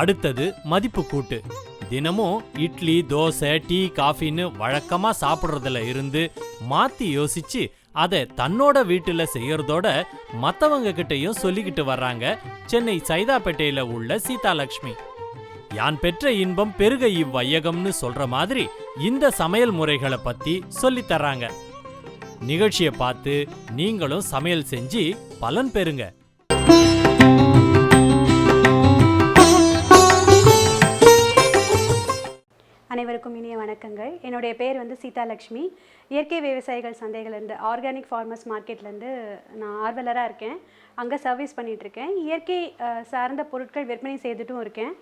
அடுத்தது மதிப்பு கூட்டு தினமும் இட்லி தோசை டீ காஃபின்னு வழக்கமா சாப்பிட்றதுல இருந்து மாத்தி யோசிச்சு அதை தன்னோட வீட்டுல செய்யறதோட மத்தவங்க கிட்டயும் சொல்லிக்கிட்டு வர்றாங்க சென்னை சைதாப்பேட்டையில உள்ள சீதாலட்சுமி யான் பெற்ற இன்பம் பெருக இவ்வையகம்னு சொல்ற மாதிரி இந்த சமையல் முறைகளை பத்தி சொல்லி தர்றாங்க. நிகழ்ச்சியை பார்த்து நீங்களும் சமையல் செஞ்சு பலன் பெறுங்க. அனைவருக்கும் இனிய வணக்கங்கள். என்னுடைய பேர் வந்து சீதாலட்சுமி இயற்கை விவசாயிகள் சந்தைகள்லேருந்து ஆர்கானிக் ஃபார்மர்ஸ் மார்க்கெட்லேருந்து நான் ஆர்வலராக இருக்கேன். அங்கே சர்வீஸ் பண்ணிகிட்ருக்கேன் இயற்கை சார்ந்த பொருட்கள் விற்பனை செய்துட்டும் இருக்கேன்.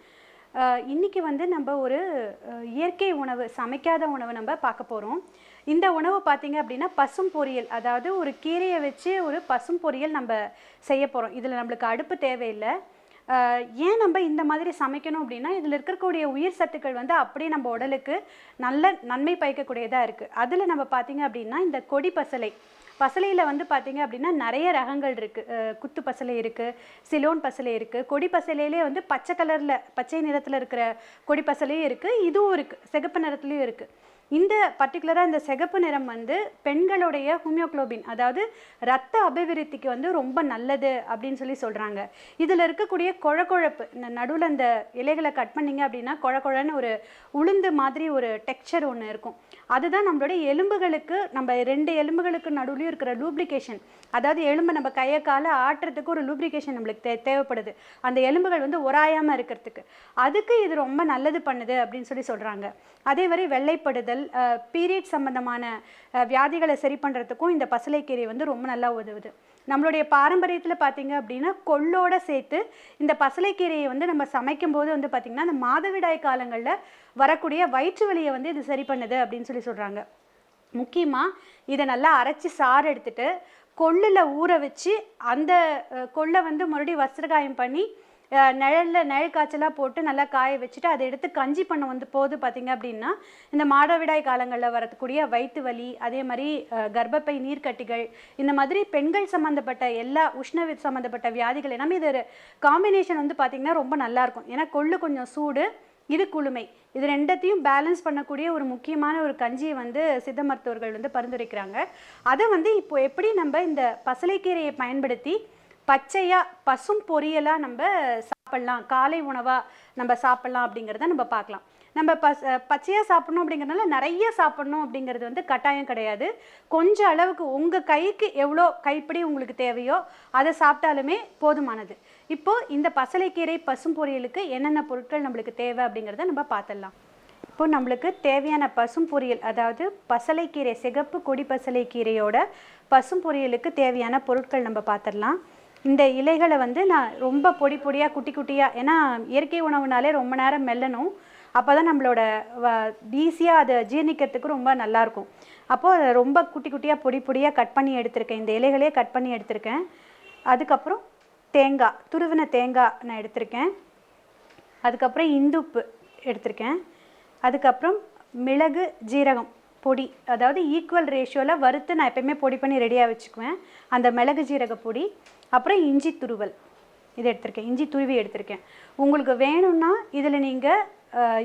இன்றைக்கி வந்து நம்ம ஒரு இயற்கை உணவு சமைக்காத உணவு நம்ம பார்க்க போகிறோம் இந்த உணவு பார்த்திங்க அப்படின்னா பசும் பொரியல் அதாவது ஒரு கீரையை வச்சு ஒரு பசும் பொரியல் நம்ம செய்ய போகிறோம் இதில் நம்மளுக்கு அடுப்பு தேவையில்லை. ஏன் நம்ம இந்த மாதிரி சமைக்கணும் அப்படின்னா இதில் இருக்கக்கூடிய உயிர் சத்துக்கள் வந்து அப்படியே நம்ம உடலுக்கு நல்ல நன்மை பயக்கக்கூடியதாக இருக்குது அதில் நம்ம பார்த்தீங்க அப்படின்னா இந்த கொடி பசலை. பசலையில் வந்து பார்த்திங்க அப்படின்னா நிறைய ரகங்கள் இருக்குது குத்து பசலை இருக்குது சிலோன் பசலை இருக்குது கொடி பசலையிலே வந்து பச்சை கலரில் பச்சை நிறத்தில் இருக்கிற கொடி பசலையும் இருக்குது இதுவும் இருக்குது சிகப்பு நிறத்துலையும் இருக்குது இந்த பர்டிகுலராக இந்த சிகப்பு நிறம் வந்து பெண்களுடைய ஹோமியோக்ளோபின் அதாவது ரத்த அபிவிருத்திக்கு வந்து ரொம்ப நல்லது அப்படின்னு சொல்லி சொல்கிறாங்க இதில் இருக்கக்கூடிய குழக்குழப்பு இந்த நடுவில் அந்த இலைகளை கட் பண்ணீங்க அப்படின்னா குழக்குழன்னு ஒரு உளுந்து மாதிரி ஒரு டெக்ஸ்சர் ஒன்று இருக்கும். அதுதான் நம்மளுடைய எலும்புகளுக்கு நம்ம ரெண்டு எலும்புகளுக்கு நடுவுலையும் இருக்கிற லூப்ளிகேஷன் அதாவது எலும்பை நம்ம கையை காலை ஆட்டுறதுக்கு ஒரு லூப்ளிகேஷன் நம்மளுக்கு தே தேவைப்படுது. அந்த எலும்புகள் வந்து உராயாமல் இருக்கிறதுக்கு. அதுக்கு இது ரொம்ப நல்லது பண்ணுது அப்படின்னு சொல்லி சொல்கிறாங்க அதே மாதிரி வெள்ளைப்படுதல் பீரியட் சம்பந்தமான வியாதிகளை சரி பண்ணுறதுக்கும் இந்த பசலைக்கீரை வந்து ரொம்ப நல்லா உதவுது. நம்மளுடைய பாரம்பரியத்தில் பார்த்தீங்க அப்படின்னா கொள்ளோட சேர்த்து இந்த பசலைக்கீரையை வந்து நம்ம சமைக்கும்போது வந்து பார்த்திங்கன்னா அந்த மாதவிடாய் காலங்களில் வரக்கூடிய வயிற்று வலியை வந்து இது சரி பண்ணுது அப்படின்னு சொல்லி சொல்கிறாங்க முக்கியமாக இதை நல்லா அரைச்சி சாறு எடுத்துட்டு கொள்ளில் ஊற வச்சு அந்த கொள்ளை வந்து மறுபடியும் வஸ்திரகாயம் பண்ணி நிழலில் நிழல் காய்ச்சலாக போட்டு நல்லா காய வச்சுட்டு அதை எடுத்து கஞ்சி பண்ண வந்து போது பார்த்தீங்க அப்படின்னா இந்த மாடவிடாய் காலங்களில் வரக்கூடிய வயிற்று வலி அதே மாதிரி கர்ப்பப்பை நீர்க்கட்டிகள் இந்த மாதிரி பெண்கள் சம்மந்தப்பட்ட எல்லா உஷ்ண சம்மந்தப்பட்ட வியாதிகள் எல்லாமே இது காம்பினேஷன் வந்து பார்த்திங்கன்னா ரொம்ப நல்லாயிருக்கும் ஏன்னா கொள்ளு கொஞ்சம் சூடு இது குளுமை. இது ரெண்டத்தையும் பேலன்ஸ் பண்ணக்கூடிய ஒரு முக்கியமான ஒரு கஞ்சியை வந்து சித்த மருத்துவர்கள் வந்து பரிந்துரைக்கிறாங்க. அதை வந்து இப்போ எப்படி நம்ம இந்த பசலைக்கீரையை பயன்படுத்தி பச்சையாக பசும் பொரியலாக நம்ம சாப்பிட்லாம். காலை உணவாக நம்ம சாப்பிட்லாம் அப்படிங்கிறத நம்ம பார்க்கலாம். நம்ம பஸ் பச்சையாக சாப்பிடணும் அப்படிங்கிறதுனால நிறைய சாப்பிடணும் அப்படிங்கிறது வந்து கட்டாயம் கிடையாது. கொஞ்சம் அளவுக்கு உங்கள் கைக்கு எவ்வளோ கைப்பிடி உங்களுக்கு தேவையோ அதை சாப்பிட்டாலுமே போதுமானது. இப்போ இந்த பசலைக்கீரை பசும் பொரியலுக்கு என்னென்ன பொருட்கள் நம்மளுக்கு தேவை அப்படிங்கிறத நம்ம பார்த்துடலாம். இப்போ நம்மளுக்கு தேவையான பசும் பொரியல் அதாவது பசலைக்கீரை சிகப்பு கொடி பசலைக்கீரையோட பசும் பொரியலுக்கு தேவையான பொருட்கள் நம்ம பார்த்துடலாம். இந்த இலைகளை வந்து நான் ரொம்ப பொடி பொடியாக குட்டி குட்டியாக ஏன்னா இயற்கை உணவுனாலே ரொம்ப நேரம் மெல்லணும். அப்போ தான் நம்மளோட ஈஸியாக அதை ஜீரணிக்கிறதுக்கு ரொம்ப நல்லாயிருக்கும். அப்போது அதை ரொம்ப குட்டி குட்டியாக பொடி பொடியாக கட் பண்ணி எடுத்திருக்கேன். இந்த இலைகளே கட் பண்ணி எடுத்திருக்கேன். அதுக்கப்புறம் தேங்காய் துருவின தேங்காய் நான் எடுத்திருக்கேன். அதுக்கப்புறம் இந்துப்பு எடுத்திருக்கேன். அதுக்கப்புறம் மிளகு ஜீரகம் பொடி அதாவது ஈக்குவல் ரேஷியோவில் வறுத்து நான் எப்பயுமே பொடி பண்ணி ரெடியாக வச்சுக்குவேன். அந்த மிளகு ஜீரக பொடி அப்புறம் இஞ்சி துருவல். இது எடுத்திருக்கேன். இஞ்சி துருவி எடுத்திருக்கேன். உங்களுக்கு வேணும்னா இதில் நீங்கள்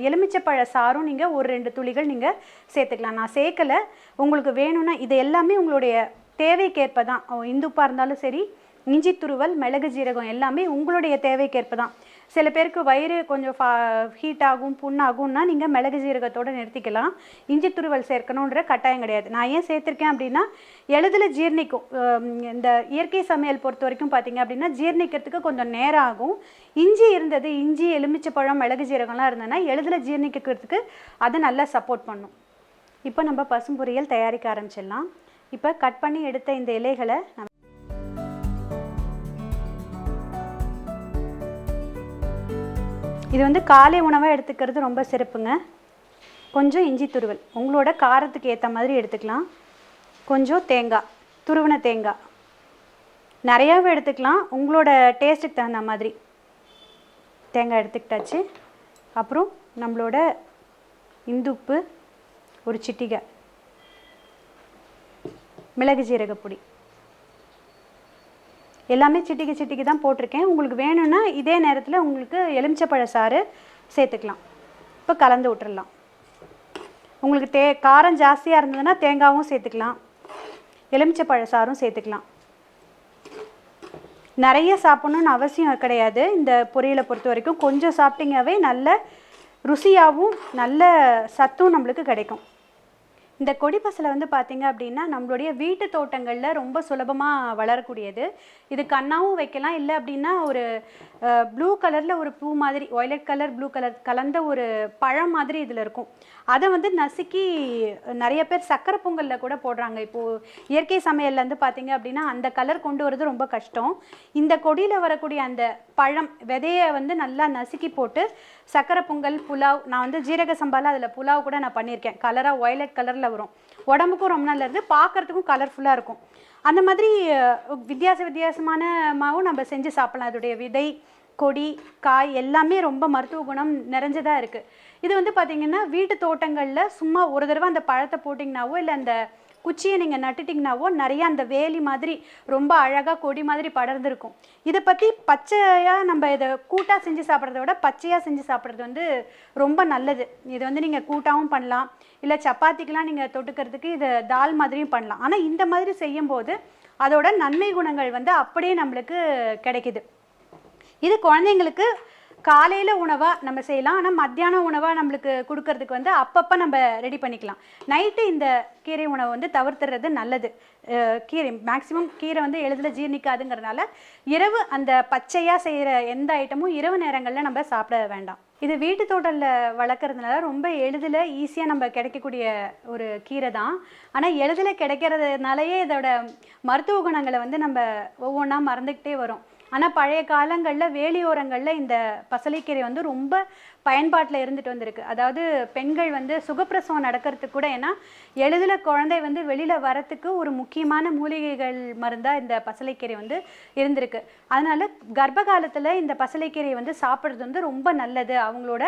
எலுமிச்சப்பழ சாரும் நீங்கள் ஒரு ரெண்டு துளிகள் நீங்கள் சேர்த்துக்கலாம். நான் சேர்க்கலை. உங்களுக்கு வேணும்னா இது எல்லாமே உங்களுடைய தேவைக்கேற்ப தான் இந்துப்பாக இருந்தாலும் சரி இஞ்சி துருவல் மிளகு ஜீரகம் எல்லாமே உங்களுடைய தேவைக்கேற்ப தான் சில பேருக்கு வயிறு கொஞ்சம் ஃபா ஹீட் ஆகும் புண்ணாகும்னா நீங்கள் மிளகு ஜீரகத்தோடு நிறுத்திக்கலாம். இஞ்சி துருவல் சேர்க்கணுன்ற கட்டாயம் கிடையாது. நான் ஏன் சேர்த்துருக்கேன் அப்படின்னா எளிதில் ஜீரணிக்கும் இந்த இயற்கை சமையல் பொறுத்த வரைக்கும் பார்த்தீங்க அப்படின்னா ஜீரணிக்கிறதுக்கு கொஞ்சம் நேரம் ஆகும். இஞ்சி இருந்தது இஞ்சி எலுமிச்சைப்பழம் மிளகு ஜீரகம்லாம் இருந்ததுன்னா எளிதில் ஜீரணிக்கிறதுக்கு அதை நல்லா சப்போர்ட் பண்ணும். இப்போ நம்ம பசும் பொரியல் தயாரிக்க ஆரம்பிச்சிடலாம். இப்போ கட் பண்ணி எடுத்த இந்த இலைகளை நம்ம இது வந்து காலை உணவாக எடுத்துக்கிறது ரொம்ப சிறப்புங்க. கொஞ்சம் இஞ்சி துருவல். உங்களோட காரத்துக்கு ஏற்ற மாதிரி எடுத்துக்கலாம். கொஞ்சம் தேங்காய் துருவின தேங்காய். நிறையாவே எடுத்துக்கலாம். உங்களோட டேஸ்ட்டுக்கு தகுந்த மாதிரி. தேங்காய் எடுத்துக்கிட்டாச்சு. அப்புறம் நம்மளோட இந்துப்பு ஒரு சிட்டிகை. மிளகு ஜீரகப்பொடி. எல்லாமே சிட்டிக்கு சிட்டிக்கு தான் போட்டிருக்கேன். உங்களுக்கு வேணும்னா இதே நேரத்தில் உங்களுக்கு எலுமிச்சப்பழ சாறு சேர்த்துக்கலாம். இப்போ கலந்து விட்டுடலாம் உங்களுக்கு தே காரம் ஜாஸ்தியாக இருந்ததுன்னா தேங்காவும் சேர்த்துக்கலாம். எலுமிச்சப்பழ சாறும் சேர்த்துக்கலாம். நிறைய சாப்பிட்ணுன்னு அவசியம் கிடையாது. இந்த பொரியலை பொறுத்த வரைக்கும் கொஞ்சம் சாப்பிட்டீங்கவே நல்ல ருசியாகவும் நல்ல சத்தும் நம்மளுக்கு கிடைக்கும். இந்த கொடி பசலை வந்து பார்த்தீங்க அப்படின்னா நம்மளுடைய வீட்டு தோட்டங்களில் ரொம்ப சுலபமாக வளரக்கூடியது. இது கண்ணாவும் வைக்கலாம். இல்லை அப்படின்னா ஒரு ப்ளூ கலரில் ஒரு பூ மாதிரி ஒய்லட் கலர் ப்ளூ கலர் கலந்த ஒரு பழம் மாதிரி இதில் இருக்கும். அதை வந்து நசுக்கி நிறைய பேர் சக்கரை பொங்கலில் கூட போடுறாங்க. இப்போது இயற்கை சமையல்ல இருந்து பார்த்தீங்க அப்படின்னா அந்த கலர் கொண்டு வரது ரொம்ப கஷ்டம். இந்த கொடியில் வரக்கூடிய அந்த பழம் விதையை வந்து நல்லா நசுக்கி போட்டு சக்கரை பொங்கல் புலாவ் நான் வந்து ஜீரக சம்பால அதில் புலாவ் கூட நான் பண்ணியிருக்கேன். கலராக ஒயலட் கலரில் வரும். உடம்புக்கும் ரொம்ப நல்லது. பார்க்கறதுக்கும் கலர்ஃபுல்லாக இருக்கும். அந்த மாதிரி வித்தியாச வித்தியாசமான மாவும் நம்ம செஞ்சு சாப்பிட்லாம். அதோடைய விதை கொடி காய் எல்லாமே ரொம்ப மருத்துவ குணம் நிறைஞ்சதாக இருக்குது இது வந்து பார்த்திங்கன்னா வீட்டு தோட்டங்களில் சும்மா ஒரு தடவை அந்த பழத்தை போட்டிங்கனாவோ இல்லை அந்த குச்சியை நீங்கள் நட்டுட்டிங்கனாவோ நிறைய அந்த வேலி மாதிரி ரொம்ப அழகாக கொடி மாதிரி படர்ந்துருக்கும். இதை பற்றி பச்சையாக நம்ம இதை கூட்டாக செஞ்சு சாப்பிட்றத விட பச்சையாக செஞ்சு சாப்பிட்றது வந்து ரொம்ப நல்லது. இது வந்து நீங்கள் கூட்டாகவும் பண்ணலாம். இல்லை சப்பாத்திக்கெலாம் நீங்கள் தொட்டுக்கிறதுக்கு இதை தால் மாதிரியும் பண்ணலாம். ஆனால் இந்த மாதிரி செய்யும்போது அதோட நன்மை குணங்கள் வந்து அப்படியே நம்மளுக்கு கிடைக்குது. இது குழந்தைங்களுக்கு காலையில் உணவாக நம்ம செய்யலாம். ஆனால் மத்தியான உணவாக நம்மளுக்கு கொடுக்கறதுக்கு வந்து அப்பப்போ நம்ம ரெடி பண்ணிக்கலாம். நைட்டு இந்த கீரை உணவை வந்து தவிர்த்துறது நல்லது. கீரை மேக்ஸிமம் கீரை வந்து எளிதில் ஜீர்ணிக்காதுங்கிறதுனால இரவு அந்த பச்சையாக செய்கிற எந்த ஐட்டமும் இரவு நேரங்களில் நம்ம சாப்பிட வேண்டாம். இது வீட்டு தோட்டலில் வளர்க்குறதுனால ரொம்ப எளிதில் ஈஸியாக நம்ம கிடைக்கக்கூடிய ஒரு கீரை தான். ஆனால் எளிதில் கிடைக்கிறதுனாலயே இதோட மருத்துவ குணங்களை வந்து நம்ம ஒவ்வொன்றா மறந்துக்கிட்டே வரோம். ஆனால் பழைய காலங்களில் வேலியோரங்களில் இந்த பசலைக்கீரை வந்து ரொம்ப பயன்பாட்டில் இருந்துட்டு வந்திருக்கு. அதாவது பெண்கள் வந்து சுகப்பிரசவம் நடக்கிறதுக்கு கூட ஏன்னா எளிதில் குழந்தை வந்து வெளியில் வரத்துக்கு ஒரு முக்கியமான மூலிகைகள் மருந்தாக இந்த பசலைக்கீரை வந்து இருந்திருக்கு. அதனால கர்ப்ப காலத்தில் இந்த பசலைக்கீரையை வந்து சாப்பிட்றது வந்து ரொம்ப நல்லது. அவங்களோட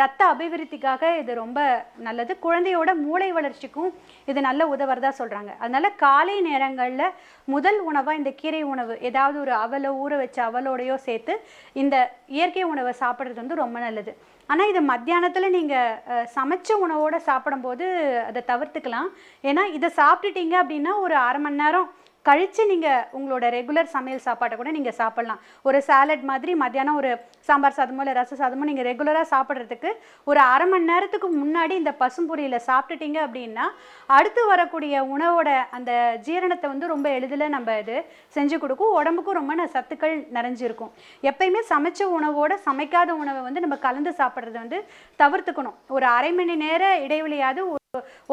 ரத்த அபிவிருத்திக்காக இது ரொம்ப நல்லது. குழந்தையோட மூளை வளர்ச்சிக்கும் இது நல்ல உதவுறதா சொல்கிறாங்க அதனால் காலை நேரங்களில் முதல் உணவாக இந்த கீரை உணவு ஏதாவது ஒரு அவலை ஊற வச்ச அவலோடையோ சேர்த்து இந்த இயற்கை உணவை சாப்பிட்றது வந்து ரொம்ப நல்லது. ஆனால் இதை மத்தியானத்தில் நீங்கள் சமைச்ச உணவோடு சாப்பிடும்போது அதை தவிர்த்துக்கலாம். ஏன்னா இதை சாப்பிட்டுட்டீங்க அப்படின்னா ஒரு அரை மணி நேரம் கழித்து நீங்கள் உங்களோட ரெகுலர் சமையல் சாப்பாட்டை கூட நீங்கள் சாப்பிட்லாம். ஒரு சாலட் மாதிரி மத்தியானம் ஒரு சாம்பார் சாதமோ இல்லை ரச சாதமோ நீங்கள் ரெகுலராக சாப்பிட்றதுக்கு ஒரு அரை மணி நேரத்துக்கு முன்னாடி இந்த பசும்பொரியில் சாப்பிட்டுட்டீங்க அப்படின்னா அடுத்து வரக்கூடிய உணவோட அந்த ஜீரணத்தை வந்து ரொம்ப எளிதில் நம்ம இது செஞ்சு கொடுக்கும். உடம்புக்கும் ரொம்ப ந- சத்துக்கள் நிறைஞ்சிருக்கும். எப்பயுமே சமைச்ச உணவோட சமைக்காத உணவை வந்து நம்ம கலந்து சாப்பிட்றது வந்து தவிர்த்துக்கணும். ஒரு அரை மணி நேர இடைவெளியாவது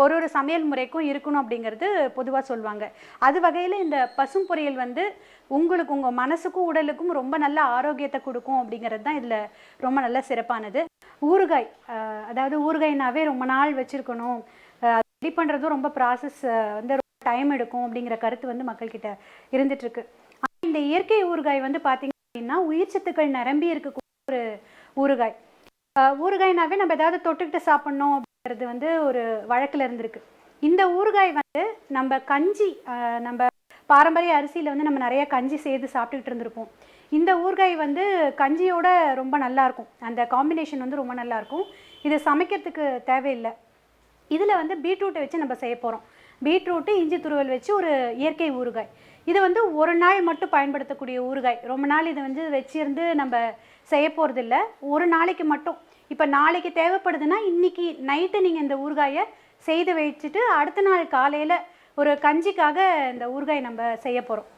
ஒரு ஒரு சமையல் முறைக்கும் இருக்கணும் அப்படிங்கிறது பொதுவாக சொல்லுவாங்க அது வகையில் இந்த பசும் பொரியல் வந்து உங்களுக்கு உங்கள் மனசுக்கும் உடலுக்கும் ரொம்ப நல்ல ஆரோக்கியத்தை கொடுக்கும் அப்படிங்கிறது தான் இதில் ரொம்ப நல்ல சிறப்பானது. ஊறுகாய் அதாவது ஊறுகாய்னாவே ரொம்ப நாள் வச்சுருக்கணும். ரெடி பண்ணுறதும் ரொம்ப ப்ராசஸ் வந்து ரொம்ப டைம் எடுக்கும் அப்படிங்கிற கருத்து வந்து மக்கள்கிட்ட இருந்துகிட்ருக்கு இந்த இயற்கை ஊறுகாய் வந்து பார்த்திங்க அப்படின்னா உயிர் சத்துக்கள் நிரம்பி இருக்கக்கூடிய ஒரு ஊறுகாய். ஊறுகாய்னாவே நம்ம ஏதாவது தொட்டுக்கிட்டு சாப்பிட்ணும் அப்படிங்கிறது வந்து ஒரு வழக்கில் இருந்திருக்கு. இந்த ஊறுகாய் வந்து நம்ம கஞ்சி நம்ம பாரம்பரிய அரிசியில் வந்து நம்ம நிறைய கஞ்சி சேர்த்து சாப்பிட்டுக்கிட்டு இருந்திருப்போம். இந்த ஊறுகாய் வந்து கஞ்சியோட ரொம்ப நல்லா இருக்கும். அந்த காம்பினேஷன் வந்து ரொம்ப நல்லாயிருக்கும் இது சமைக்கிறதுக்கு தேவையில்லை. இதில் வந்து பீட்ரூட்டை வச்சு நம்ம செய்ய போகிறோம் பீட்ரூட்டு இஞ்சி துருவல் வச்சு ஒரு இயற்கை ஊறுகாய். இது வந்து ஒரு நாள் மட்டும் பயன்படுத்தக்கூடிய ஊறுகாய். ரொம்ப நாள் இதை வந்து வச்சிருந்து நம்ம செய்ய போகிறதில்ல ஒரு நாளைக்கு மட்டும் இப்போ நாளைக்கு தேவைப்படுதுன்னா இன்றைக்கி நைட்டு நீங்கள் இந்த ஊறுகாயை செய்து வச்சுட்டு அடுத்த நாள் காலையில் ஒரு கஞ்சிக்காக இந்த ஊறுகாய் நம்ம செய்ய போகிறோம்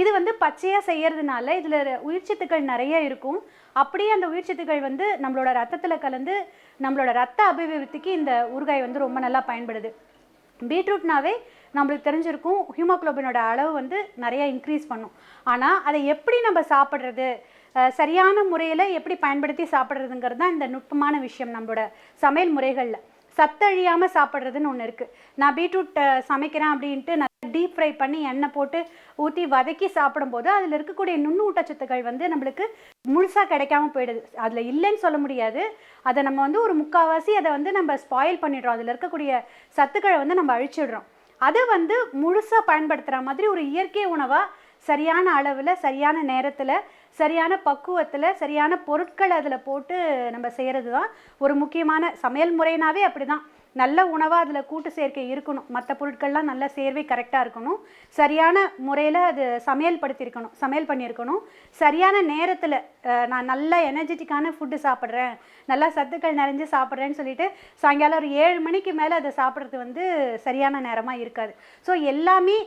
இது வந்து பச்சையாக செய்கிறதுனால இதில் உயிர்ச்சத்துக்கள் நிறைய இருக்கும். அப்படியே அந்த உயிர்ச்சத்துக்கள் வந்து நம்மளோட ரத்தத்தில் கலந்து நம்மளோட ரத்த அபிவிருத்திக்கு இந்த ஊறுகாய் வந்து ரொம்ப நல்லா பயன்படுது. பீட்ரூட்னாவே நம்மளுக்கு தெரிஞ்சிருக்கும் ஹியூமோகுளோபினோட அளவு வந்து நிறைய இன்க்ரீஸ் பண்ணும். ஆனால் அதை எப்படி நம்ம சாப்பிட்றது? சரியான முறையில் எப்படி பயன்படுத்தி சாப்பிட்றதுங்கிறது தான் இந்த நுட்பமான விஷயம் நம்மளோட சமையல் முறைகளில். சத்தழியாமல் சாப்பிட்றதுன்னு ஒன்று இருக்குது நான் பீட்ரூட் சமைக்கிறேன் அப்படின்ட்டு நான் டீப் ஃப்ரை பண்ணி எண்ணெய் போட்டு ஊற்றி வதக்கி சாப்பிடும்போது அதில் இருக்கக்கூடிய நுண்ணூட்டச்சத்துக்கள் வந்து நம்மளுக்கு முழுசாக கிடைக்காம போயிடுது. அதில் இல்லைன்னு சொல்ல முடியாது. அதை நம்ம வந்து ஒரு முக்கால்வாசி அதை வந்து நம்ம ஸ்பாயில் பண்ணிடுறோம். அதில் இருக்கக்கூடிய சத்துக்களை வந்து நம்ம அழிச்சிடுறோம். அதை வந்து முழுசாக பயன்படுத்துகிற மாதிரி ஒரு இயற்கை உணவாக சரியான அளவில் சரியான நேரத்தில் சரியான பக்குவத்தில் சரியான பொருட்கள் அதில் போட்டு நம்ம செய்கிறது தான் ஒரு முக்கியமான சமையல் முறைனாவே அப்படி தான் நல்ல உணவாக அதில் கூட்டு சேர்க்கை இருக்கணும். மற்ற பொருட்கள்லாம் நல்ல சேர்வை கரெக்டாக இருக்கணும். சரியான முறையில் அது சமையல் படுத்தியிருக்கணும் சமையல் பண்ணியிருக்கணும். சரியான நேரத்தில் நான் நல்ல எனர்ஜெட்டிக்கான ஃபுட்டு சாப்பிட்றேன். நல்லா சத்துக்கள் நிறைஞ்சு சாப்பிட்றேன்னு சொல்லிட்டு சாயங்காலம் ஒரு ஏழு மணிக்கு மேலே அதை சாப்பிட்றது வந்து சரியான நேரமாக இருக்காது. ஸோ எல்லாமே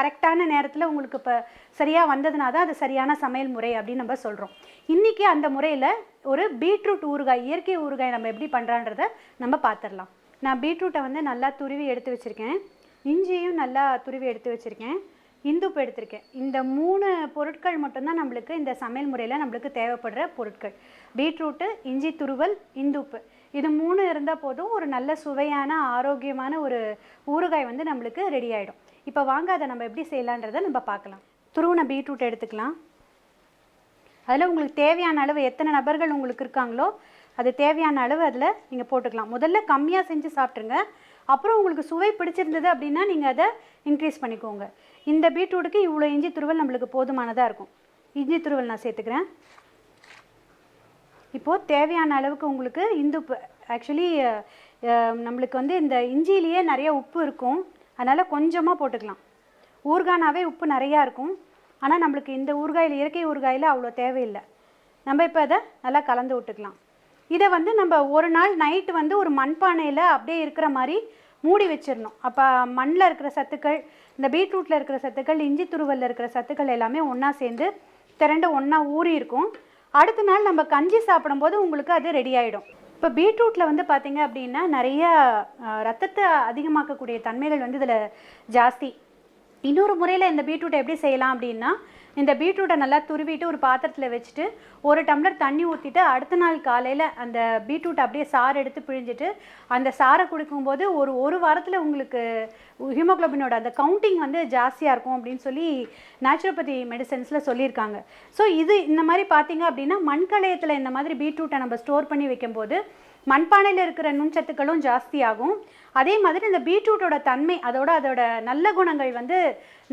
கரெக்டான நேரத்தில் உங்களுக்கு இப்போ சரியாக வந்ததுனா தான் அது சரியான சமையல் முறை அப்படின்னு நம்ம சொல்கிறோம் இன்றைக்கி அந்த முறையில் ஒரு பீட்ரூட் ஊறுகாய் இயற்கை ஊறுகாய் நம்ம எப்படி பண்ணுறான்றத நம்ம பார்த்துடலாம். நான் பீட்ரூட்டை வந்து நல்லா துருவி எடுத்து வச்சுருக்கேன். இஞ்சியும் நல்லா துருவி எடுத்து வச்சுருக்கேன். இந்துப்பு எடுத்திருக்கேன். இந்த மூணு பொருட்கள் மட்டும்தான் நம்மளுக்கு இந்த சமையல் முறையில் நம்மளுக்கு தேவைப்படுற பொருட்கள். பீட்ரூட்டு இஞ்சி துருவல் இந்துப்பு இது மூணு இருந்தால் போதும் ஒரு நல்ல சுவையான ஆரோக்கியமான ஒரு ஊறுகாய் வந்து நம்மளுக்கு ரெடி ஆகிடும் இப்போ வாங்க அதை நம்ம எப்படி செய்யலான்றதை நம்ம பார்க்கலாம். துருவின பீட்ரூட் எடுத்துக்கலாம். அதில் உங்களுக்கு தேவையான அளவு எத்தனை நபர்கள் உங்களுக்கு இருக்காங்களோ அது தேவையான அளவு அதில் நீங்கள் போட்டுக்கலாம். முதல்ல கம்மியாக செஞ்சு சாப்பிட்ருங்க அப்புறம் உங்களுக்கு சுவை பிடிச்சிருந்தது அப்படின்னா நீங்கள் அதை இன்க்ரீஸ் பண்ணிக்கோங்க. இந்த பீட்ரூட்டுக்கு இவ்வளோ இஞ்சி துருவல் நம்மளுக்கு போதுமானதாக இருக்கும். இஞ்சி துருவல் நான் சேர்த்துக்கிறேன். இப்போது தேவையான அளவுக்கு உங்களுக்கு இந்து ஆக்சுவலி நம்மளுக்கு வந்து இந்த இஞ்சியிலேயே நிறைய உப்பு இருக்கும். அதனால் கொஞ்சமாக போட்டுக்கலாம். ஊறுகானாவே உப்பு நிறையா இருக்கும். ஆனால் நம்மளுக்கு இந்த ஊறுகாயில் இயற்கை ஊறுகாயில் அவ்வளோ தேவையில்லை. நம்ம இப்போ அதை நல்லா கலந்து விட்டுக்கலாம். இதை வந்து நம்ம ஒரு நாள் நைட்டு வந்து ஒரு மண்பானையில் அப்படியே இருக்கிற மாதிரி மூடி வச்சிடணும். அப்போ மண்ணில் இருக்கிற சத்துக்கள் இந்த பீட்ரூட்டில் இருக்கிற சத்துக்கள் இஞ்சி துருவலில் இருக்கிற சத்துக்கள் எல்லாமே ஒன்றா சேர்ந்து திரண்டு ஒன்றா ஊறி இருக்கும். அடுத்த நாள் நம்ம கஞ்சி சாப்பிடும்போது உங்களுக்கு அது ரெடி ஆகிடும் இப்போ பீட்ரூட்டில் வந்து பார்த்தீங்க அப்படின்னா நிறைய ரத்தத்தை அதிகமாக்கக்கூடிய தன்மைகள் வந்து இதில் ஜாஸ்தி. இன்னொரு முறையில் இந்த பீட்ரூட்டை எப்படி செய்யலாம் அப்படின்னா இந்த பீட்ரூட்டை நல்லா துருவிட்டு ஒரு பாத்திரத்தில் வச்சுட்டு ஒரு டம்ளர் தண்ணி ஊற்றிட்டு அடுத்த நாள் காலையில் அந்த பீட்ரூட் அப்படியே சாறு எடுத்து பிழிஞ்சிட்டு அந்த சாறை குடிக்கும்போது ஒரு ஒரு வாரத்தில் உங்களுக்கு ஹீமோக்ளோபினோட அந்த கவுண்டிங் வந்து ஜாஸ்தியாக இருக்கும் அப்படின்னு சொல்லி நேச்சுரோபதி மெடிசன்ஸில் சொல்லியிருக்காங்க. ஸோ இது இந்த மாதிரி பார்த்தீங்க அப்படின்னா மண்கலயத்தில் இந்த மாதிரி பீட்ரூட்டை நம்ம ஸ்டோர் பண்ணி வைக்கும்போது மண்பானையில் இருக்கிற நுண்சத்துக்களும் ஜாஸ்தியாகும். அதே மாதிரி இந்த பீட்ரூட்டோட தன்மை அதோட அதோட நல்ல குணங்கள் வந்து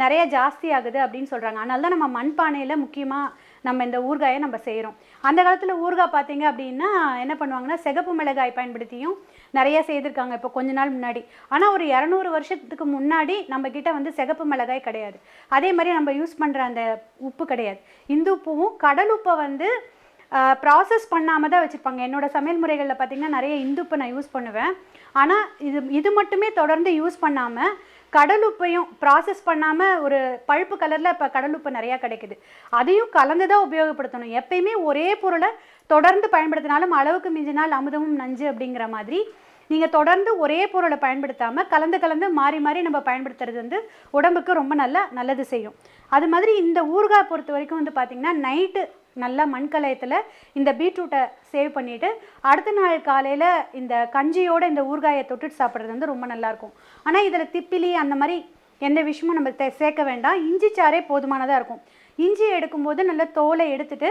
நிறைய ஜாஸ்தி ஆகுது அப்படின்னு சொல்கிறாங்க அதனால தான் நம்ம மண்பானையில் முக்கியமாக நம்ம இந்த ஊறுகாயை நம்ம செய்கிறோம் அந்த காலத்தில் ஊறுகாய் பார்த்தீங்க அப்படின்னா என்ன பண்ணுவாங்கன்னா சிகப்பு மிளகாய் பயன்படுத்தியும் நிறைய செய்திருக்காங்க இப்போ கொஞ்ச நாள் முன்னாடி. ஆனால் ஒரு இரநூறு வருஷத்துக்கு முன்னாடி நம்ம வந்து சிகப்பு மிளகாய் கிடையாது. அதே மாதிரி நம்ம யூஸ் பண்ணுற அந்த உப்பு கிடையாது. இந்து உப்புவும் கடல் உப்பை வந்து ப்ராசஸ் பண்ணாமல் தான் வச்சுருப்பாங்க. என்னோட சமையல் முறைகளில் பார்த்தீங்கன்னா நிறைய இந்துப்பு நான் யூஸ் பண்ணுவேன். ஆனால் இது இது மட்டுமே தொடர்ந்து யூஸ் பண்ணாமல் கடல் உப்பையும் ப்ராசஸ் பண்ணாமல் ஒரு பழுப்பு கலரில் இப்போ கடல் உப்பு நிறையா கிடைக்குது. அதையும் கலந்து தான் உபயோகப்படுத்தணும். எப்பயுமே ஒரே பொருளை தொடர்ந்து பயன்படுத்தினாலும் அளவுக்கு மிஞ்சினால் அமுதமும் நஞ்சு அப்படிங்கிற மாதிரி நீங்கள் தொடர்ந்து ஒரே பொருளை பயன்படுத்தாமல் கலந்து கலந்து மாறி மாறி நம்ம பயன்படுத்துறது வந்து உடம்புக்கு ரொம்ப நல்ல நல்லது செய்யும். அது மாதிரி இந்த ஊறுகாய் பொறுத்த வரைக்கும் வந்து பார்த்திங்கன்னா நைட்டு நல்லா மண்கலயத்தில் இந்த பீட்ரூட்டை சேவ் பண்ணிவிட்டு அடுத்த நாள் காலையில் இந்த கஞ்சியோட இந்த ஊறுகாயை தொட்டுட்டு சாப்பிட்றது வந்து ரொம்ப நல்லாயிருக்கும் ஆனால் இதில் திப்பிலி அந்த மாதிரி எந்த விஷயமும் நம்ம தே- சேர்க்க வேண்டாம். இஞ்சி சாறே போதுமானதாக இருக்கும். இஞ்சி எடுக்கும்போது நல்லா தோலை எடுத்துட்டு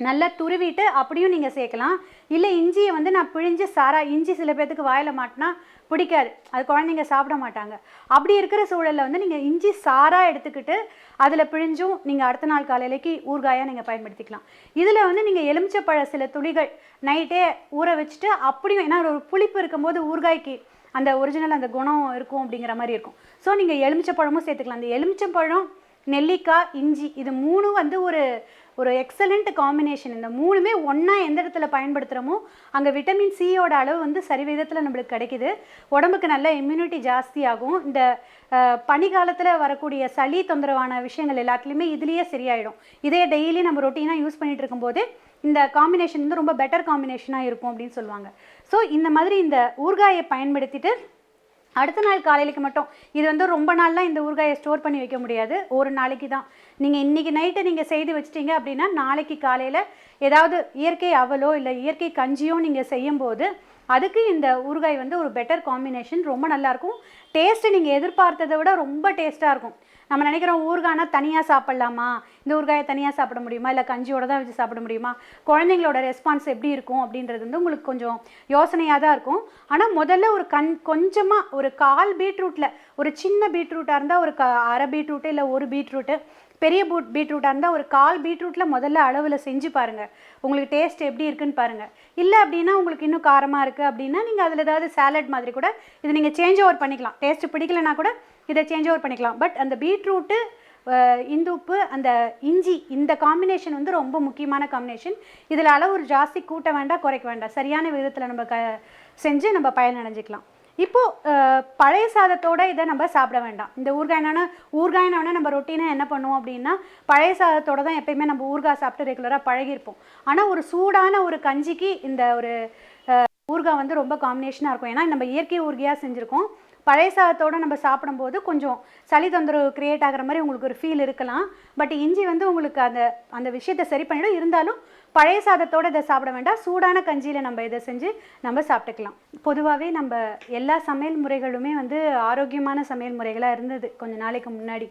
நல்லா துருவிட்டு அப்படியும் நீங்கள் சேர்க்கலாம். இல்லை இஞ்சியை வந்து நான் பிழிஞ்சு சாரா இஞ்சி சில பேர்த்துக்கு வாயில் மாட்டினா பிடிக்காது. அது குழந்தைங்க சாப்பிட மாட்டாங்க. அப்படி இருக்கிற சூழலில் வந்து நீங்கள் இஞ்சி சாராக எடுத்துக்கிட்டு அதில் பிழிஞ்சும் நீங்கள் அடுத்த நாள் காலையிலைக்கு ஊறுகாயாக நீங்கள் பயன்படுத்திக்கலாம். இதில் வந்து நீங்கள் எலுமிச்சப்பழ சில துளிகள் நைட்டே ஊற வச்சுட்டு அப்படியும் ஏன்னா ஒரு புளிப்பு இருக்கும்போது ஊறுகாய்க்கு அந்த ஒரிஜினல் அந்த குணம் இருக்கும் அப்படிங்கிற மாதிரி இருக்கும். ஸோ நீங்கள் எலுமிச்சப்பழமும் சேர்த்துக்கலாம். அந்த எலுமிச்சப்பழம் நெல்லிக்காய் இஞ்சி இது மூணும் வந்து ஒரு ஒரு எக்ஸலண்ட் காம்பினேஷன் இந்த மூணுமே ஒன்றா எந்த இடத்துல பயன்படுத்துகிறோமோ அங்கே விட்டமின் சியோட அளவு வந்து சரிவிதத்தில் நம்மளுக்கு கிடைக்குது. உடம்புக்கு நல்ல இம்யூனிட்டி ஜாஸ்தியாகும். இந்த பனி காலத்தில் வரக்கூடிய சளி தொந்தரவான விஷயங்கள் எல்லாத்துலேயுமே இதுலேயே சரியாயிடும். இதே டெய்லி நம்ம ரொட்டீனாக யூஸ் பண்ணிட்டு இருக்கும்போது இந்த காம்பினேஷன் வந்து ரொம்ப பெட்டர் காம்பினேஷனாக இருக்கும் அப்படின்னு சொல்லுவாங்க. ஸோ இந்த மாதிரி இந்த ஊறுகாயை பயன்படுத்திட்டு அடுத்த நாள் காலையிலுக்கு மட்டும். இது வந்து ரொம்ப நாள்லாம் இந்த ஊறுகாயை ஸ்டோர் பண்ணி வைக்க முடியாது. ஒரு நாளைக்கு தான். நீங்கள் இன்றைக்கி நைட்டு நீங்கள் செய்து வச்சிட்டிங்க அப்படின்னா நாளைக்கு காலையில் ஏதாவது இயற்கை அவலோ இல்லை இயற்கை கஞ்சியோ நீங்கள் செய்யும்போது அதுக்கு இந்த ஊறுகாய் வந்து ஒரு பெட்டர் காம்பினேஷன் ரொம்ப நல்லாயிருக்கும் டேஸ்ட்டு நீங்கள் எதிர்பார்த்ததை விட ரொம்ப டேஸ்ட்டாக இருக்கும். நம்ம நினைக்கிறோம் ஊறுகானா தனியாக சாப்பிட்லாமா? இந்த ஊர்காயை தனியாக சாப்பிட முடியுமா? இல்லை கஞ்சியோட தான் வச்சு சாப்பிட முடியுமா? குழந்தைங்களோட ரெஸ்பான்ஸ் எப்படி இருக்கும் அப்படின்றது வந்து உங்களுக்கு கொஞ்சம் யோசனையாக தான் இருக்கும். ஆனால் முதல்ல ஒரு கண் கொஞ்சமாக ஒரு கால் பீட்ரூட்டில் ஒரு சின்ன பீட்ரூட்டாக இருந்தால் ஒரு க அரை பீட்ரூட்டு இல்லை ஒரு பீட்ரூட்டு பெரிய பூட் பீட்ரூட்டாக இருந்தால் ஒரு கால் பீட்ரூட்டில் முதல்ல அளவில் செஞ்சு பாருங்கள் உங்களுக்கு டேஸ்ட் எப்படி இருக்குன்னு பாருங்கள் இல்லை அப்படின்னா உங்களுக்கு இன்னும் காரமாக இருக்குது அப்படின்னா நீங்கள் அதில் ஏதாவது சாலட் மாதிரி கூட இது நீங்கள் சேஞ்ச் ஓவர் பண்ணிக்கலாம். டேஸ்ட் பிடிக்கலனா கூட இதை சேஞ்ச் ஓவர் பண்ணிக்கலாம். பட் அந்த பீட்ரூட்டு இந்து உப்பு அந்த இஞ்சி இந்த காம்பினேஷன் வந்து ரொம்ப முக்கியமான காம்பினேஷன் இதில் அளவு ஒரு ஜாஸ்தி கூட்ட வேண்டாம் குறைக்க வேண்டாம். சரியான விதத்தில் நம்ம க செஞ்சு நம்ம பயன் அடைஞ்சிக்கலாம். பழைய சாதத்தோட இதை நம்ம சாப்பிட வேண்டாம். இந்த ஊர்காயினான ஊறுகாயினான நம்ம ரொட்டீனாக என்ன பண்ணுவோம் அப்படின்னா பழைய சாதத்தோட தான் எப்பயுமே நம்ம ஊறுகாய் சாப்பிட்டு ரெகுலராக பழகியிருப்போம். ஆனால் ஒரு சூடான ஒரு கஞ்சிக்கு இந்த ஒரு அஹ், ஊறுகாய் வந்து ரொம்ப காம்பினேஷனாக இருக்கும். ஏன்னா நம்ம இயற்கை ஊர்கையாக செஞ்சுருக்கோம். பழைய சாதத்தோட நம்ம சாப்பிடும்போது கொஞ்சம் சளி தொந்தரவு கிரியேட் ஆகிற மாதிரி உங்களுக்கு ஒரு ஃபீல் இருக்கலாம். பட் இஞ்சி வந்து உங்களுக்கு அந்த அந்த விஷயத்தை சரி பண்ணிடும். இருந்தாலும் பழைய சாதத்தோட இதை சாப்பிட வேண்டாம். சூடான கஞ்சியில் நம்ம இதை செஞ்சு நம்ம சாப்பிட்டுக்கலாம். பொதுவாகவே நம்ம எல்லா சமையல் முறைகளுமே வந்து ஆரோக்கியமான சமையல் முறைகளாக இருந்தது கொஞ்சம் நாளைக்கு முன்னாடி.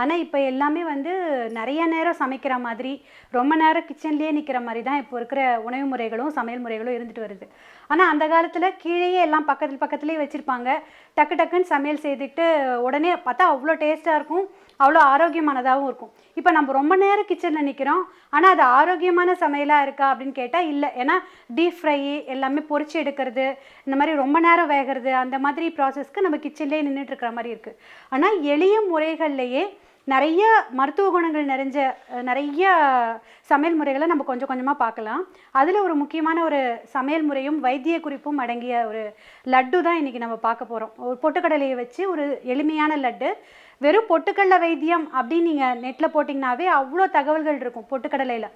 ஆனால் இப்போ எல்லாமே வந்து நிறைய நேரம் சமைக்கிற மாதிரி ரொம்ப நேரம் கிச்சன்லேயே நிற்கிற மாதிரி தான் இப்போ இருக்கிற உணவு முறைகளும் சமையல் முறைகளும் இருந்துட்டு வருது. ஆனால் அந்த காலத்தில் கீழேயே எல்லாம் பக்கத்தில் பக்கத்துலேயே வச்சுருப்பாங்க. டக்கு டக்குன்னு சமையல் செய்துட்டு உடனே பார்த்தா அவ்வளோ டேஸ்ட்டாக இருக்கும் அவ்வளோ ஆரோக்கியமானதாகவும் இருக்கும். இப்போ நம்ம ரொம்ப நேரம் கிச்சனில் நிற்கிறோம் ஆனால் அது ஆரோக்கியமான சமையலாக இருக்கா அப்படின்னு கேட்டால் இல்லை. ஏன்னா டீப் ஃப்ரை எல்லாமே பொறிச்சு எடுக்கிறது இந்த மாதிரி ரொம்ப நேரம் வேகிறது அந்த மாதிரி ப்ராசஸ்க்கு நம்ம கிச்சன்லேயே நின்றுட்டு இருக்கிற மாதிரி இருக்குது ஆனால் எளிய முறைகள்லையே நிறைய மருத்துவ குணங்கள் நிறைஞ்ச நிறைய சமையல் முறைகளை நம்ம கொஞ்சம் கொஞ்சமாக பார்க்கலாம். அதில் ஒரு முக்கியமான ஒரு சமையல் முறையும் வைத்திய குறிப்பும் அடங்கிய ஒரு லட்டு தான் இன்றைக்கி நம்ம பார்க்க போகிறோம் ஒரு பொட்டுக்கடலையை வச்சு ஒரு எளிமையான லட்டு. வெறும் பொட்டுக்கடலை வைத்தியம் அப்படின்னு நீங்கள் நெட்டில் போட்டிங்கனாவே அவ்வளோ தகவல்கள் இருக்கும் பொட்டுக்கடலையில்.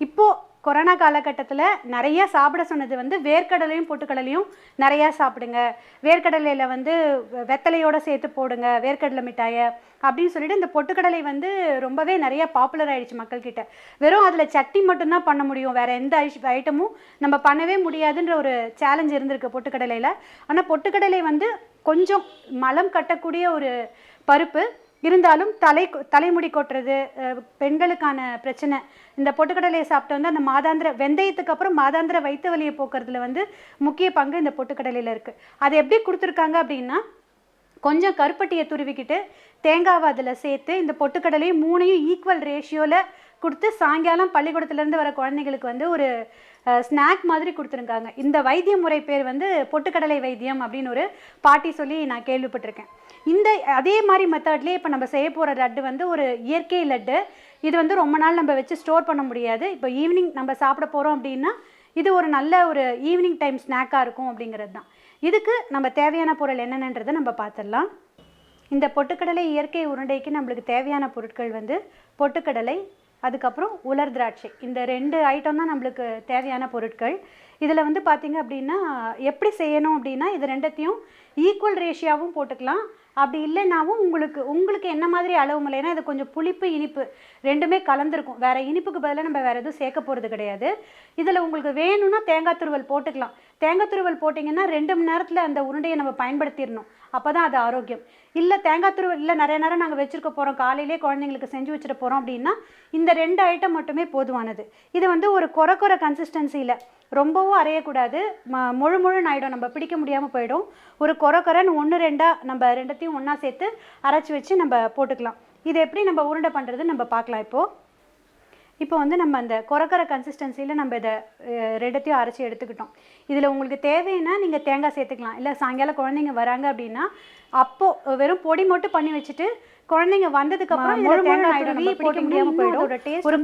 இப்போது கொரோனா காலகட்டத்தில் நிறைய சாப்பிட சொன்னது வந்து வேர்க்கடலையும் பொட்டுக்கடலையும் நிறையா சாப்பிடுங்க. வேர்க்கடலையில் வந்து வெத்தலையோடு சேர்த்து போடுங்க வேர்க்கடலை மிட்டாயை அப்படின்னு சொல்லிட்டு இந்த பொட்டுக்கடலை வந்து ரொம்பவே நிறைய பாப்புலர் ஆயிடுச்சு மக்கள்கிட்ட. வெறும் அதில் சட்னி மட்டும்தான் பண்ண முடியும். வேறு எந்த ஐட்டமும் நம்ம பண்ணவே முடியாதுன்ற ஒரு சேலஞ்ச் இருந்திருக்கு பொட்டுக்கடலையில். ஆனால் பொட்டுக்கடலை வந்து கொஞ்சம் மலம் கட்டக்கூடிய ஒரு பருப்பு இருந்தாலும் தலை தலைமுடி கொட்டுறது பெண்களுக்கான பிரச்சனை. இந்த பொட்டுக்கடலையை சாப்பிட்டு வந்து அந்த மாதாந்திர வெந்தயத்துக்கு அப்புறம் மாதாந்திர வயிற்று வலியை போக்குறதுல வந்து முக்கிய பங்கு இந்த பொட்டுக்கடலையில் இருக்குது அது எப்படி கொடுத்துருக்காங்க அப்படின்னா கொஞ்சம் கருப்பட்டியை துருவிக்கிட்டு தேங்காவை அதில் சேர்த்து இந்த பொட்டுக்கடலையும் மூணையும் ஈக்குவல் ரேஷியோவில் கொடுத்து சாயங்காலம் பள்ளிக்கூடத்துலேருந்து வர குழந்தைங்களுக்கு வந்து ஒரு ஸ்நாக் மாதிரி கொடுத்துருக்காங்க. இந்த வைத்திய முறை பேர் வந்து பொட்டுக்கடலை வைத்தியம் அப்படின்னு ஒரு பாட்டி சொல்லி நான் கேள்விப்பட்டிருக்கேன். இந்த அதே மாதிரி மெத்தட்லேயே இப்போ நம்ம செய்ய போகிற லட்டு வந்து ஒரு இயற்கை லட்டு. இது வந்து ரொம்ப நாள் நம்ம வச்சு ஸ்டோர் பண்ண முடியாது. இப்போ ஈவினிங் நம்ம சாப்பிட போகிறோம் அப்படின்னா இது ஒரு நல்ல ஒரு ஈவினிங் டைம் ஸ்நாக்காக இருக்கும் அப்படிங்கிறது தான். இதுக்கு நம்ம தேவையான பொருள் என்னென்னன்றதை நம்ம பார்த்துடலாம். இந்த பொட்டுக்கடலை இயற்கை உருண்டைக்கு நம்மளுக்கு தேவையான பொருட்கள் வந்து பொட்டுக்கடலை அதுக்கப்புறம் உலர் திராட்சை. இந்த ரெண்டு ஐட்டம் தான் நம்மளுக்கு தேவையான பொருட்கள். இதில் வந்து பார்த்திங்க அப்படின்னா எப்படி செய்யணும் அப்படின்னா இது ரெண்டத்தையும் ஈக்குவல் ரேஷியாவும் போட்டுக்கலாம். அப்படி இல்லைனாவும் உங்களுக்கு உங்களுக்கு என்ன மாதிரி அளவு முறை? இது கொஞ்சம் புளிப்பு இனிப்பு ரெண்டுமே கலந்துருக்கும். வேற இனிப்புக்கு பதிலாக நம்ம வேறு எதுவும் சேர்க்க போகிறது கிடையாது. இதில் உங்களுக்கு வேணும்னா தேங்காய் துருவல் போட்டுக்கலாம். தேங்காய் துருவல் போட்டிங்கன்னா ரெண்டு மணி நேரத்தில் அந்த உருண்டையை நம்ம பயன்படுத்திடணும். அப்போ தான் அது ஆரோக்கியம். இல்லை தேங்காய் துருவல் இல்லை நிறைய நேரம் நாங்கள் வச்சுருக்க போகிறோம் காலையிலே குழந்தைங்களுக்கு செஞ்சு வச்சுட்டு போகிறோம் அப்படின்னா இந்த ரெண்டு ஐட்டம் மட்டுமே போதுமானது. இது வந்து ஒரு கொர கொர கன்சிஸ்டன்சியில் ரொம்பவும் அரையக்கூடாது. ம முழு முழுன்னு ஆகிடும் நம்ம பிடிக்க முடியாமல் போயிடும். ஒரு கொர கொரன்னு ஒன்று ரெண்டாக நம்ம ரெண்டத்தையும் ஒன்றா சேர்த்து அரைச்சி வச்சு நம்ம போட்டுக்கலாம். இது எப்படி நம்ம உருண்டை பண்ணுறது நம்ம பார்க்கலாம் இப்போது இப்போ வந்து நம்ம அந்த கொரக்கர கன்சிஸ்டன்சியில் நம்ம இதை ரெண்டத்தையும் அரைச்சி எடுத்துக்கிட்டோம். இதில் உங்களுக்கு தேவைன்னா நீங்கள் தேங்காய் சேர்த்துக்கலாம். இல்லை சாயங்காலம் குழந்தைங்க வராங்க அப்படின்னா அப்போது வெறும் பொடி மட்டும் பண்ணி வச்சுட்டு குழந்தைங்க வந்ததுக்கு அப்புறம் முழு முழு பிடிக்க முடியாம போயிடும். ஒரு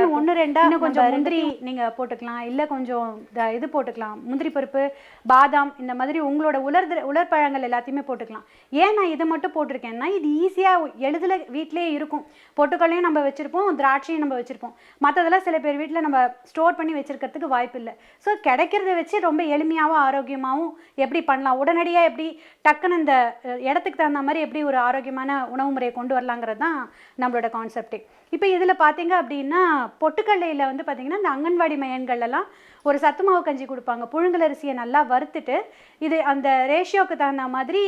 இருக்கும். ஒண்ணு ரெண்டா கொஞ்சம் முந்திரி நீங்க போட்டுக்கலாம். இல்ல கொஞ்சம் இது போட்டுக்கலாம். முந்திரி பருப்பு பாதாம் இந்த மாதிரி உங்களோட உலர் திர- உலர் பழங்கள் எல்லாத்தையுமே போட்டுக்கலாம். ஏன் நான் இதை மட்டும் போட்டிருக்கேன்னா இது ஈஸியா எளிதில் வீட்டிலேயே இருக்கும். பொட்டுக்கல்லையும் நம்ம வச்சிருப்போம் திராட்சையும் நம்ம வச்சிருப்போம். மற்றதெல்லாம் சில பேர் வீட்டில் நம்ம ஸ்டோர் பண்ணி வச்சிருக்கிறதுக்கு வாய்ப்பு இல்லை. ஸோ கிடைக்கிறத வச்சு ரொம்ப எளிமையாகவும் ஆரோக்கியமாகவும் எப்படி பண்ணலாம்? உடனடியாக எப்படி டக்குன்னு இந்த இடத்துக்கு தகுந்த மாதிரி எப்படி ஒரு ஆரோக்கியமான உணவு முறை முறையை கொண்டு வரலாங்கிறது தான் நம்மளோட கான்செப்டே இப்போ இதில் பார்த்தீங்க அப்படின்னா பொட்டுக்கல்லையில் வந்து பார்த்தீங்கன்னா இந்த அங்கன்வாடி மையன்கள்லாம் ஒரு சத்து மாவு கஞ்சி கொடுப்பாங்க. புழுங்கலரிசியை நல்லா வறுத்துட்டு இது அந்த ரேஷியோக்கு தகுந்த மாதிரி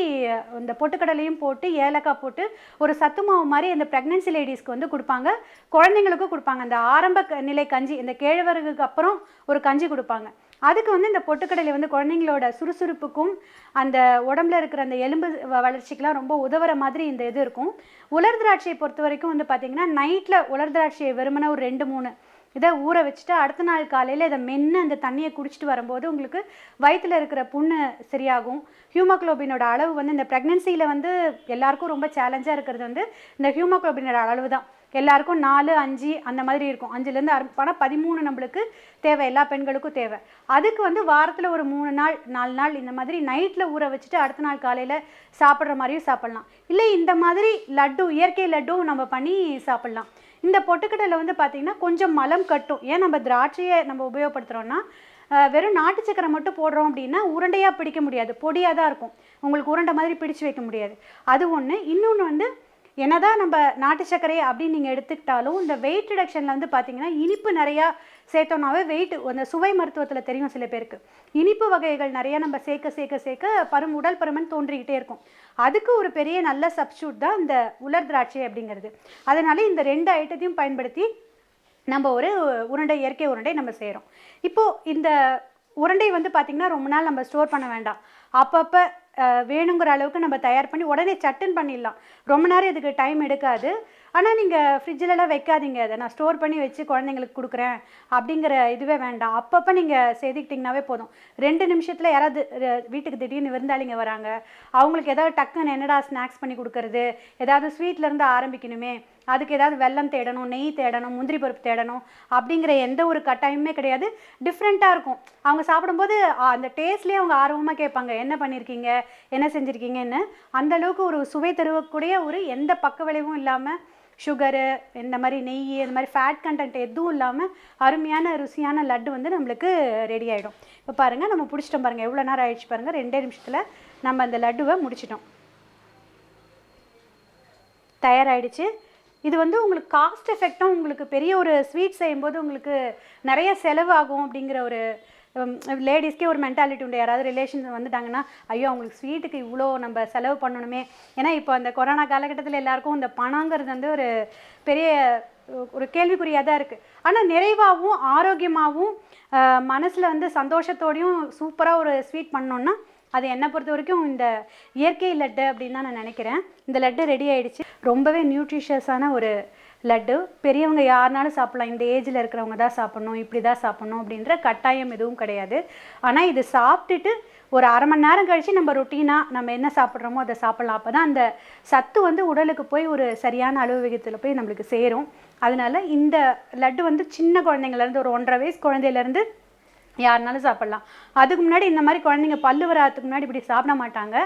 இந்த பொட்டுக்கடலையும் போட்டு ஏலக்காய் போட்டு ஒரு சத்து மாவு மாதிரி இந்த ப்ரெக்னென்சி லேடிஸ்க்கு வந்து கொடுப்பாங்க. குழந்தைங்களுக்கும் கொடுப்பாங்க. அந்த ஆரம்ப க- நிலை கஞ்சி இந்த கேழ்வரகுக்கு அப்புறம் ஒரு கஞ்சி கொடுப்பாங்க. அதுக்கு வந்து இந்த பொட்டுக்கடலை வந்து குழந்தைங்களோட சுறுசுறுப்புக்கும் அந்த உடம்புல இருக்கிற அந்த எலும்பு வளர்ச்சிக்கெலாம் ரொம்ப உதவுற மாதிரி இந்த இது இருக்கும். உலர் திராட்சையை பொறுத்த வரைக்கும் வந்து பார்த்தீங்கன்னா நைட்டில் உலர் திராட்சையை வெறுமனே ஒரு ரெண்டு மூணு இதை ஊற வச்சுட்டு அடுத்த நாள் காலையில் இதை மென்று அந்த தண்ணியை குடிச்சிட்டு வரும்போது உங்களுக்கு வயிற்றில் இருக்கிற புண்ணு சரியாகும். ஹியூமோக்ளோபினோட அளவு வந்து இந்த ப்ரெக்னென்சியில் வந்து எல்லாருக்கும் ரொம்ப சேலஞ்சாக இருக்கிறது வந்து இந்த ஹியூமோக்ளோபினோட அளவு தான் எல்லாருக்கும் நாலு அஞ்சு அந்த மாதிரி இருக்கும். அஞ்சுலேருந்து அறு ஆனால் பதிமூணு நம்மளுக்கு தேவை. எல்லா பெண்களுக்கும் தேவை. அதுக்கு வந்து வாரத்தில் ஒரு மூணு நாள் நாலு நாள் இந்த மாதிரி நைட்டில் ஊற வச்சுட்டு அடுத்த நாள் காலையில் சாப்பிட்ற மாதிரியும் சாப்பிட்லாம். இல்லை இந்த மாதிரி லட்டு இயற்கை லட்டும் நம்ம பண்ணி சாப்பிட்லாம். இந்த பொட்டுக்கடலை வந்து பார்த்திங்கன்னா கொஞ்சம் மலம் கட்டும். ஏன் நம்ம திராட்சையை நம்ம உபயோகப்படுத்துகிறோன்னா வெறும் நாட்டு சக்கரை மட்டும் போடுறோம் அப்படின்னா உருண்டையாக பிடிக்க முடியாது. பொடியாக தான் இருக்கும். உங்களுக்கு உருண்டை மாதிரி பிடிச்சு வைக்க முடியாது. அது ஒன்று இன்னொன்று வந்து என்னதான் நம்ம நாட்டு சர்க்கரை அப்படின்னு நீங்கள் எடுத்துக்கிட்டாலும் இந்த வெயிட் ரிடக்ஷனில் வந்து பார்த்தீங்கன்னா இனிப்பு நிறையா சேர்த்தோம்னாவே வெயிட் அந்த சுவை மருத்துவத்தில் தெரியும் சில பேருக்கு. இனிப்பு வகைகள் நிறையா நம்ம சேர்க்க சேர்க்க சேர்க்க பரும் உடல் பருமன் தோன்றிக்கிட்டே இருக்கும். அதுக்கு ஒரு பெரிய நல்ல சப்ஸ்டியூட் தான் இந்த உலர் திராட்சை அப்படிங்கிறது. அதனால இந்த ரெண்டு ஐட்டத்தையும் பயன்படுத்தி நம்ம ஒரு உருண்டை இயற்கை உருண்டை நம்ம செய்கிறோம் இப்போது இந்த உருண்டை வந்து பார்த்திங்கன்னா ரொம்ப நாள் நம்ம ஸ்டோர் பண்ண வேண்டாம். அப்பப்போ வேணுங்கிற அளவுக்கு நம்ம தயார் பண்ணி உடனே சட்டுன்னு பண்ணிடலாம். ரொம்ப நேரம் இதுக்கு டைம் எடுக்காது. ஆனால் நீங்கள் ஃப்ரிட்ஜிலலாம் வைக்காதீங்க. அதை நான் ஸ்டோர் பண்ணி வச்சு குழந்தைங்களுக்கு கொடுக்குறேன். அப்படிங்கிற இதுவே வேண்டாம். அப்பப்போ நீங்கள் செய்துக்கிட்டிங்கனாவே போதும். ரெண்டு நிமிஷத்தில் யாராவது வீட்டுக்கு திடீர்னு விருந்தாளிங்க வராங்க. அவங்களுக்கு ஏதாவது டக்குன்னு என்னடா ஸ்நாக்ஸ் பண்ணி கொடுக்கறது? ஏதாவது ஸ்வீட்லேருந்து ஆரம்பிக்கணுமே. அதுக்கு ஏதாவது வெல்லம் தேடணும் நெய் தேடணும் முந்திரி பருப்பு தேடணும் அப்படிங்கிற எந்த ஒரு கட்டாயமுமே கிடையாது. டிஃப்ரெண்ட்டாக இருக்கும். அவங்க சாப்பிடும்போது அந்த டேஸ்ட்லேயே அவங்க ஆர்வமாக கேட்பாங்க. என்ன பண்ணியிருக்கீங்க என்ன செஞ்சுருக்கீங்கன்னு? அந்த அளவுக்கு ஒரு சுவை தருவக்கூடிய ஒரு எந்த பக்க விளைவும் இல்லாமல் சுகரு இந்த மாதிரி நெய் இந்த மாதிரி ஃபேட் கண்டென்ட் எதுவும் இல்லாமல் அருமையான ருசியான லட்டு வந்து நம்மளுக்கு ரெடி ஆகிடும் இப்போ பாருங்கள் நம்ம பிடிச்சிட்டோம் பாருங்கள் எவ்வளோ நேரம் ஆயிடுச்சு பாருங்கள் ரெண்டே நிமிஷத்தில் நம்ம அந்த லட்டுவை முடிச்சிட்டோம். தயாராகிடுச்சு இது வந்து உங்களுக்கு காஸ்ட் எஃபெக்டும் உங்களுக்கு பெரிய ஒரு ஸ்வீட் செய்யும்போது உங்களுக்கு நிறைய செலவு ஆகும் அப்படிங்கிற ஒரு லேடிஸ்க்கே ஒரு மென்டாலிட்டி உண்டு. யாராவது ரிலேஷன்ஸ் வந்துட்டாங்கன்னா ஐயோ அவங்களுக்கு ஸ்வீட்டுக்கு இவ்வளோ நம்ம செலவு பண்ணணுமே. ஏன்னா இப்போ அந்த கொரோனா காலகட்டத்தில் எல்லாருக்கும் இந்த பணங்கிறது வந்து ஒரு பெரிய ஒரு கேள்விக்குறியாக தான் இருக்குது ஆனால் நிறைவாகவும் ஆரோக்கியமாகவும் மனசில் வந்து சந்தோஷத்தோடையும் சூப்பராக ஒரு ஸ்வீட் பண்ணோன்னா அது என்னை பொறுத்த வரைக்கும் இந்த இயற்கை லட்டு அப்படின்னு தான் நான் நினைக்கிறேன். இந்த லட்டு ரெடி ஆகிடுச்சு ரொம்பவே நியூட்ரிஷியஸான ஒரு லட்டு. பெரியவங்க யாருனாலும் சாப்பிட்லாம். இந்த ஏஜில் இருக்கிறவங்க தான் சாப்பிட்ணும் இப்படி தான் சாப்பிட்ணும் அப்படின்ற கட்டாயம் எதுவும் கிடையாது. ஆனால் இது சாப்பிட்டுட்டு ஒரு அரை மணி நேரம் கழித்து நம்ம ரொட்டீனாக நம்ம என்ன சாப்பிட்றோமோ அதை சாப்பிட்லாம். அப்போ தான் அந்த சத்து வந்து உடலுக்கு போய் ஒரு சரியான அளவு விகிதத்தில் போய் நம்மளுக்கு சேரும். அதனால இந்த லட்டு வந்து சின்ன குழந்தைங்கள்லேருந்து ஒரு ஒன்றரை வயசு குழந்தையிலேருந்து யாருனாலும் சாப்பிடலாம். அதுக்கு முன்னாடி இந்த மாதிரி குழந்தைங்க பல்லு வராதுக்கு முன்னாடி இப்படி சாப்பிட மாட்டாங்க.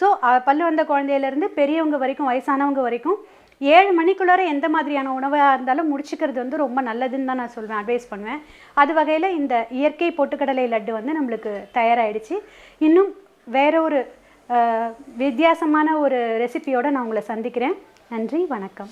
ஸோ பல்லு வந்த குழந்தையிலேருந்து பெரியவங்க வரைக்கும் வயசானவங்க வரைக்கும் ஏழு மணிக்குள்ளார எந்த மாதிரியான உணவாக இருந்தாலும் முடிச்சுக்கிறது வந்து ரொம்ப நல்லதுன்னு தான் நான் சொல்வேன் அட்வைஸ் பண்ணுவேன். அது வகையில் இந்த இயற்கை பொட்டுக்கடலை லட்டு வந்து நம்மளுக்கு தயாராகிடுச்சு இன்னும் வேற ஒரு வித்தியாசமான ஒரு ரெசிபியோடு நான் உங்களை சந்திக்கிறேன். நன்றி வணக்கம்.